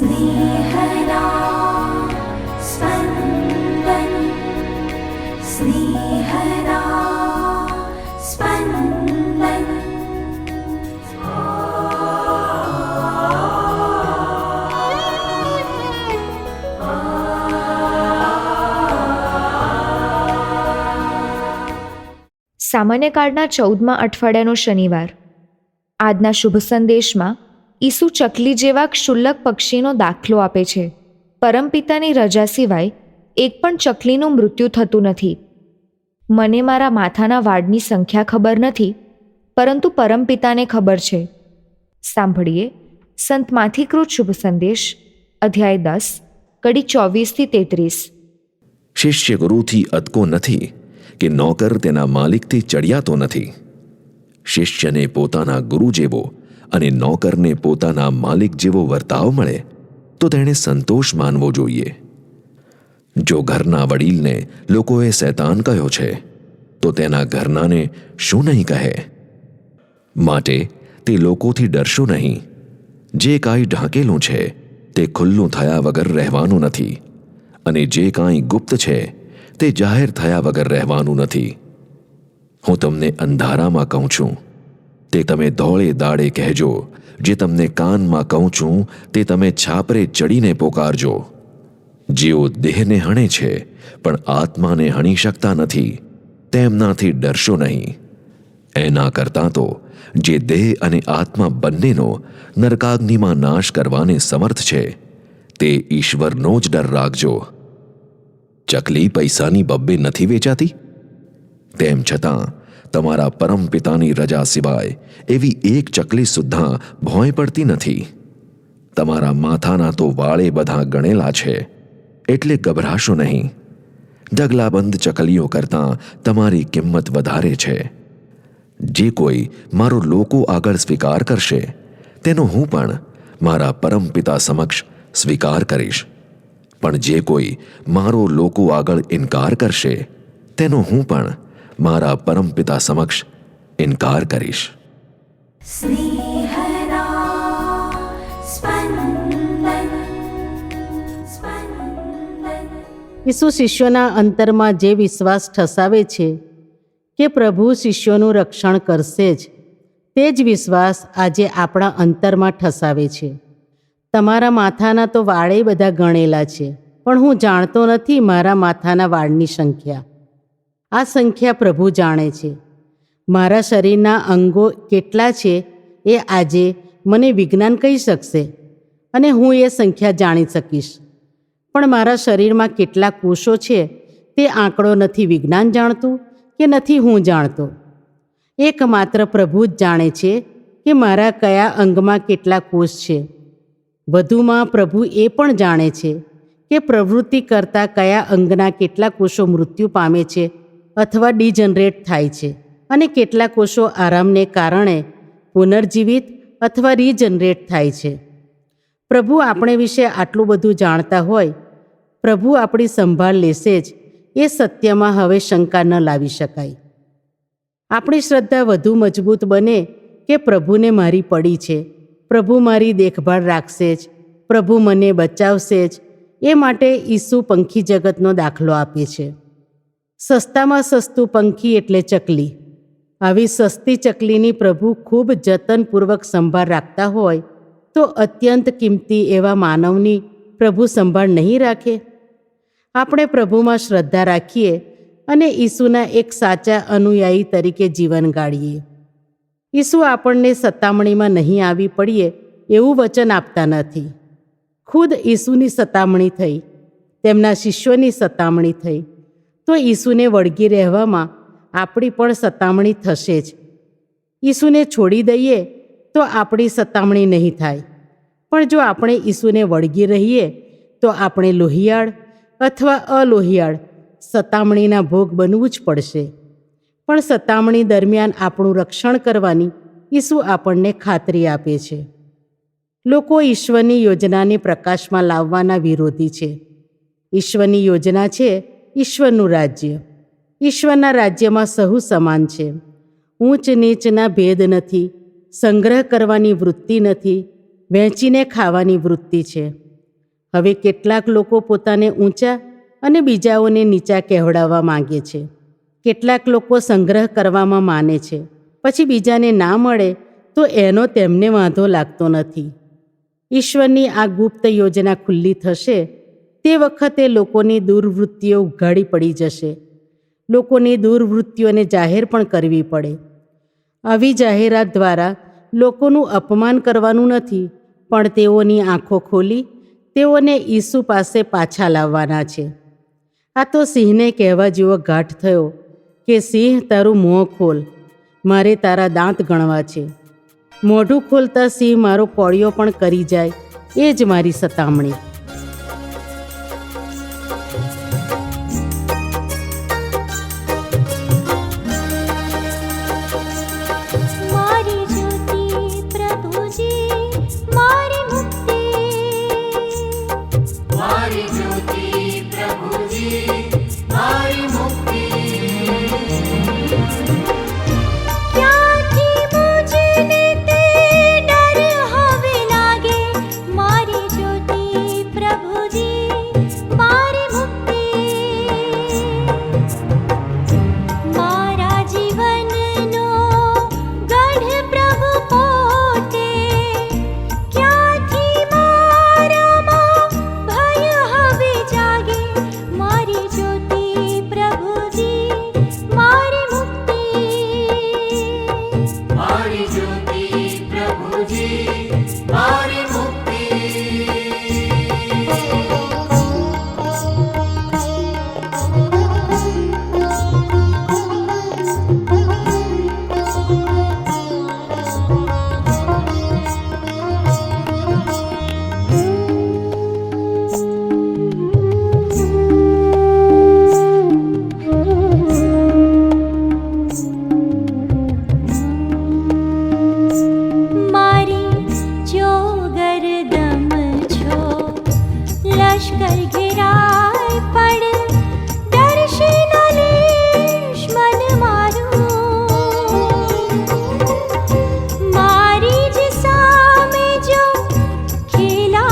स्नेहदा स्पन्दन् स्नेहदा स्पन्दन् સામાન્ય કાળના ચૌદમા અઠવાડિયાનો શનિવાર આજના શુભ સંદેશમાં ઈસુ ચકલી જેવા ક્ષુલ્લક પક્ષીનો દાખલો આપે છે. પરમપિતાની રજા સિવાય એક પણ ચકલીનું મૃત્યુ થતું નથી. મને મારા માથાના વાળની સંખ્યા ખબર નથી, પરંતુ પરમપિતાને ખબર છે. સાંભળીએ સંત માથીકૃત શુભ સંદેશ, અધ્યાય દસ, કડી ચોવીસથી તેત્રીસ. શિષ્ય ગુરુથી અટકો નથી કે નોકર તેના માલિકથી ચડિયાતો નથી. શિષ્યને પોતાના ગુરુ જેવો અને નોકરને પોતાના માલિક જેવો વર્તાવ મળે, તો તેણે સંતોષ માનવો જોઈએ. જો ઘરના વડીલને લોકોએ શૈતાન કહ્યો છે, તો તેના ઘરનાને શું નહીં કહે? માટે તે લોકોથી ડરશો નહીં. જે કાંઈ ઢાંકેલું છે, તે ખુલ્લું થયા વગર રહેવાનું નથી. અને જે કાંઈ ગુપ્ત છે, તે જાહેર થયા વગર રહેવાનું નથી. હું તમને અંધારામાં કહું છું. તે તમે ધોળે દાડે કહેજો. જે તમને કાનમાં કહું છું, તે તમે છાપરે ચડીને પોકારજો. જેઓ દેહને હણે છે, પણ આત્માને હણી શકતા નથી, તેમનાથી ડરશો નહીં. એના કરતાં તો, જે દેહ અને આત્મા બંનેનો નરકાગ્નિમાં નાશ કરવાને સમર્થ છે, તે ઈશ્વરનો જ ડર રાખજો. ચકલી પૈસાની બબ્બે નથી વેચાતી? તેમ છતાં તમારા પરમ પિતાની રજા સિવાય એવી એક ચકલી સુદ્ધા ભોંય પડતી નથી. તમારા માથાના તો વાળે બધા ગણેલા છે, એટલે ગભરાશો નહીં. ઢગલાબંધ ચકલીઓ કરતાં તમારી કિંમત વધારે છે. જે કોઈ મારો લોકો આગળ સ્વીકાર કરશે, તેનો હું પણ મારા પરમપિતા સમક્ષ સ્વીકાર કરીશ. પણ જે કોઈ મારો લોકો આગળ ઇનકાર કરશે, તેનો હું પણ મારા પરમપિતા સમક્ષ ઇનકાર કરીશ. ઈસુ શિષ્યોના અંતરમાં જે વિશ્વાસ ઠસાવે છે કે પ્રભુ શિષ્યોનું રક્ષણ કરશે જ તે જ વિશ્વાસ આજે આપણા અંતરમાં ઠસાવે છે. તમારા માથાના તો વાળે બધા ગણેલા છે પણ હું જાણતો નથી મારા માથાના વાળની સંખ્યા. આ સંખ્યા પ્રભુ જાણે છે. મારા શરીરના અંગો કેટલા છે એ આજે મને વિજ્ઞાન કહી શકશે અને હું એ સંખ્યા જાણી શકીશ. પણ મારા શરીરમાં કેટલા કોષો છે તે આંકડો નથી વિજ્ઞાન જાણતું કે નથી હું જાણતો. એકમાત્ર પ્રભુ જ જાણે છે કે મારા કયા અંગમાં કેટલા કોષ છે. વધુમાં પ્રભુ એ પણ જાણે છે કે પ્રવૃત્તિ કરતાં કયા અંગના કેટલા કોષો મૃત્યુ પામે છે અથવા ડિજનરેટ થાય છે અને કેટલા કોષો આરામને કારણે પુનર્જીવિત અથવા રીજનરેટ થાય છે. પ્રભુ આપણે વિશે આટલું બધું જાણતા હોય, પ્રભુ આપણી સંભાળ લેશે જ, એ સત્યમાં હવે શંકા ન લાવી શકાય. આપણી શ્રદ્ધા વધુ મજબૂત બને કે પ્રભુને મારી પડી છે, પ્રભુ મારી દેખભાળ રાખશે જ, પ્રભુ મને બચાવશે જ, એ માટે ઈસુ પંખી જગતનો દાખલો આપે છે. સસ્તામાં સસ્તું પંખી એટલે ચકલી. આવી સસ્તી ચકલીની પ્રભુ ખૂબ જતનપૂર્વક સંભાળ રાખતા હોય, તો અત્યંત કિંમતી એવા માનવની પ્રભુ સંભાળ નહીં રાખે. આપણે પ્રભુમાં શ્રદ્ધા રાખીએ અને ઈસુના એક સાચા અનુયાયી તરીકે જીવન ગાળીએ. ઈસુ આપણને સતામણીમાં નહીં આવી પડીએ એવું વચન આપતા નથી. ખુદ ઈસુની સતામણી થઈ, તેમના શિષ્યોની સતામણી થઈ તો ઈસુને વળગી રહેવામાં આપણી પણ સતામણી થશે જ. ઈસુને છોડી દઈએ તો આપણી સતામણી નહીં થાય. પણ જો આપણે ઈસુને વળગી રહીએ તો આપણે લોહિયાળ અથવા અલોહિયાળ સતામણીના ભોગ બનવું જ પડશે. પણ સતામણી દરમિયાન આપણું રક્ષણ કરવાની ઈસુ આપણને ખાતરી આપે છે. લોકો ઈશ્વરની યોજનાને પ્રકાશમાં લાવવાના વિરોધી છે. ઈશ્વરની યોજના છે ઈશ્વરનું રાજ્ય. ઈશ્વરના રાજ્યમાં સહુ સમાન છે. ઊંચ નીચના ભેદ નથી, સંગ્રહ કરવાની વૃત્તિ નથી, વહેંચીને ખાવાની વૃત્તિ છે. હવે કેટલાક લોકો પોતાને ઊંચા અને બીજાઓને નીચા કહેવડાવવા માગે છે. કેટલાક લોકો સંગ્રહ કરવામાં માને છે. પછી બીજાને ના મળે તો એનો તેમને વાંધો લાગતો નથી. ઈશ્વરની આ ગુપ્ત યોજના ખુલ્લી થશે તે વખતે લોકોની દુર્વૃત્તિઓ ઉઘાડી પડી જશે. લોકોની દુર્વૃત્તિઓને જાહેર પણ કરવી પડે. આવી જાહેરાત દ્વારા લોકોનું અપમાન કરવાનું નથી, પણ તેઓની આંખો ખોલી તેઓને ઈસુ પાસે પાછા લાવવાના છે. આ તો સિંહને કહેવા જેવો ઘાટ થયો કે, સિંહ, તારું મોં ખોલ. મારે તારા દાંત ગણવા છે. મોઢું ખોલતા સિંહ મારો કોળિયો પણ કરી જાય, એ જ મારી સતામણી. મારી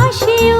ভাসিও